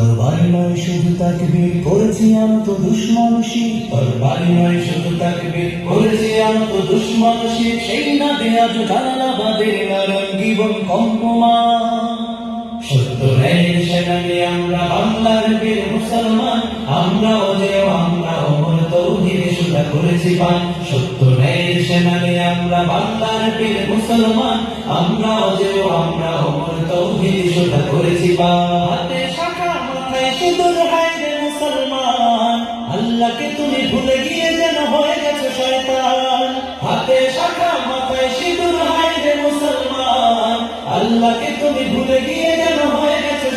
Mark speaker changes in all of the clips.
Speaker 1: তোর বাড়ি নয় শুধু তাকে বের করেছি আমি তো দুশ্মনসী তোর বাড়ি নয় শুধু তাকে বের করেছি আমি তো দুশ্মনসী সেই না দেয়া যে জানালা বাদে জীবন কম্পমা আমরা বাংলার আমরা অজেয় আমরা অমর করেছি পান। সিঁদুর হায় তুমি ভুলে গিয়ে যেন হয়ে গেছো শয়তান। হাতে শাখা, মাথায় তুমি ভুলে গিয়ে যেন হয়ে গেছো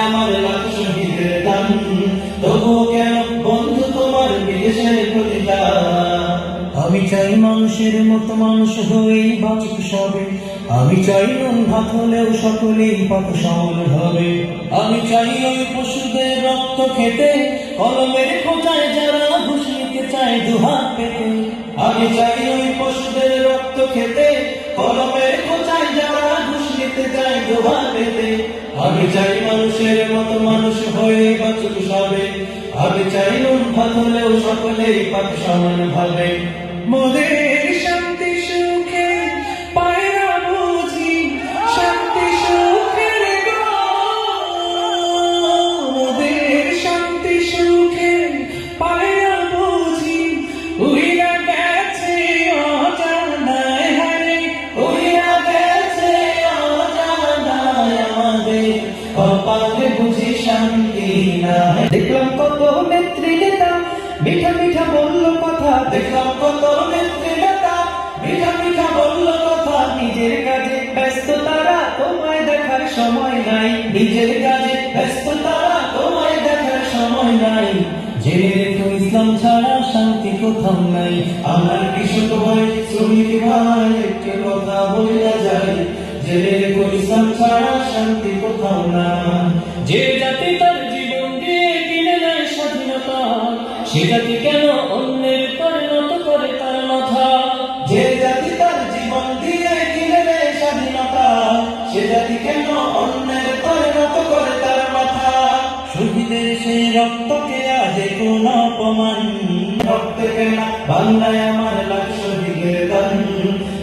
Speaker 1: আমার লাখ শহীদের দান। তবুও কেন বন্ধু তোমার বিদেশের আমি চাই মানুষের মতো মানুষ হয়েই বাঁচুক সবে। আমি চাই নুন ভাত হলেও সকলেই পাক সমান হবে। আমি চাই ওই পশুদের রক্ত খেতে, কলমের খোঁজায় যারা ঘুষ নিতে চায় দুহাত পেতে। আমি চাই ওই পশুদের রক্ত খেতে, কলমের খোঁজায় যারা ঘুষ নিতে চায় দুহাত পেতে। আমি চাই মানুষের মতো মানুষ হয়ে বাঁচুক সবে। আমি চাই নুন ভাত হলেও সকলেই পাক সমান ভাবে মোদের শান্তি সুখে, পায়রা বুঝি শান্তি সুখের গো। মোদের শান্তি সুখে, পায়রা বুঝি উইরা গেছে অজানায় হারে উইরা গেছে অজানায় আমাদের, কপালে বুঝি শান্তি নাই দেখলাম কত নেত্রী নেতা, মিঠা মিঠা কথা দেখলাম কত নেত্রী নেতা। মিঠা মিঠা বলল কথা, নিজের কাজে ব্যস্ত তারা, তোমায় দেখার সময় নাই। নিজের কাজে ব্যস্ত তারা, তোমায় দেখার সময় নাই। জেনে রেখো, ইসলাম ছাড়া শান্তি কোথাও নাই। আমার কৃষক ভাই শ্রমিক ভাই একটি কথা বলিয়া যায় জেনে রেখো, ইসলাম ছাড়া শান্তি শহীদের সেই রক্তকে আজ কোন অপমান। রক্ত কেন বাংলায় আমার লাখ শহীদের দান।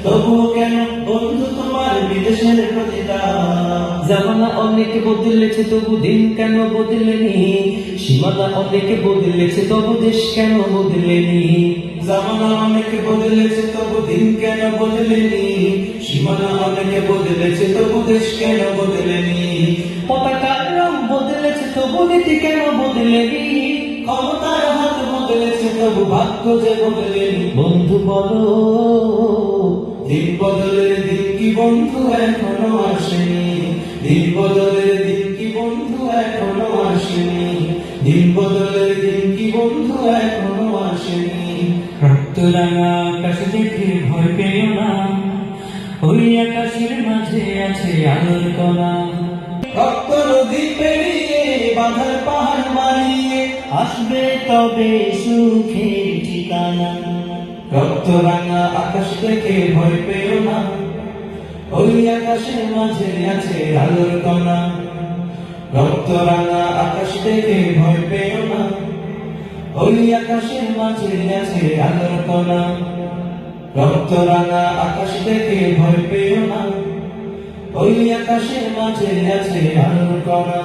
Speaker 1: তবু কেন বন্ধু তোমার বিদেশের প্রতিদান?
Speaker 2: জামানা অনেক বদলেছে, তবু দিন কেন বদলেনি? সীমানা অনেক বদলেছে, তবু দেশ কেন বদলেনি?
Speaker 1: জামানা অনেক বদলেছে, তবু দিন কেন বদলেনি? সীমানা অনেক বদলেছে, তবু দেশ কেন বদলেনি?
Speaker 2: পতাকার রং বদলেছে তবু নীতি কেন বদলেনি?
Speaker 1: ক্ষমতার হাত বদলেছে তবু ভাগ্য যে বদলেনি।
Speaker 2: বন্ধু বলো,
Speaker 1: দিন বদলের দিন কি বন্ধু এখনও আসেনি? দিন বদলের দিন কি বন্ধু এখনও আসেনি? দিন বদলের দিন কি বন্ধু এখনও আসেনি?
Speaker 2: রক্ত রাঙা আকাশ দেখে ভয় পেও না। ওই আকাশের মাঝে আছে আলোর কণা।
Speaker 1: রক্ত নদী পেরিয়ে বাঁধার পাহাড় মারিয়ে
Speaker 2: আসবে তবে সুখের ঠিকানা।
Speaker 1: রক্ত রাঙা আকাশ দেখে ভয় পেও না। ওই আকাশের মাঝে আছে আলোর কণা। রক্ত রাঙা আকাশ দেখে ভয় পেও না। ওই আকাশের মাঝে আছে আলোর কণা। রক্ত রাঙা আকাশ দেখে ভয় পেও না। ওই আকাশের মাঝে আছে আলোর কণা।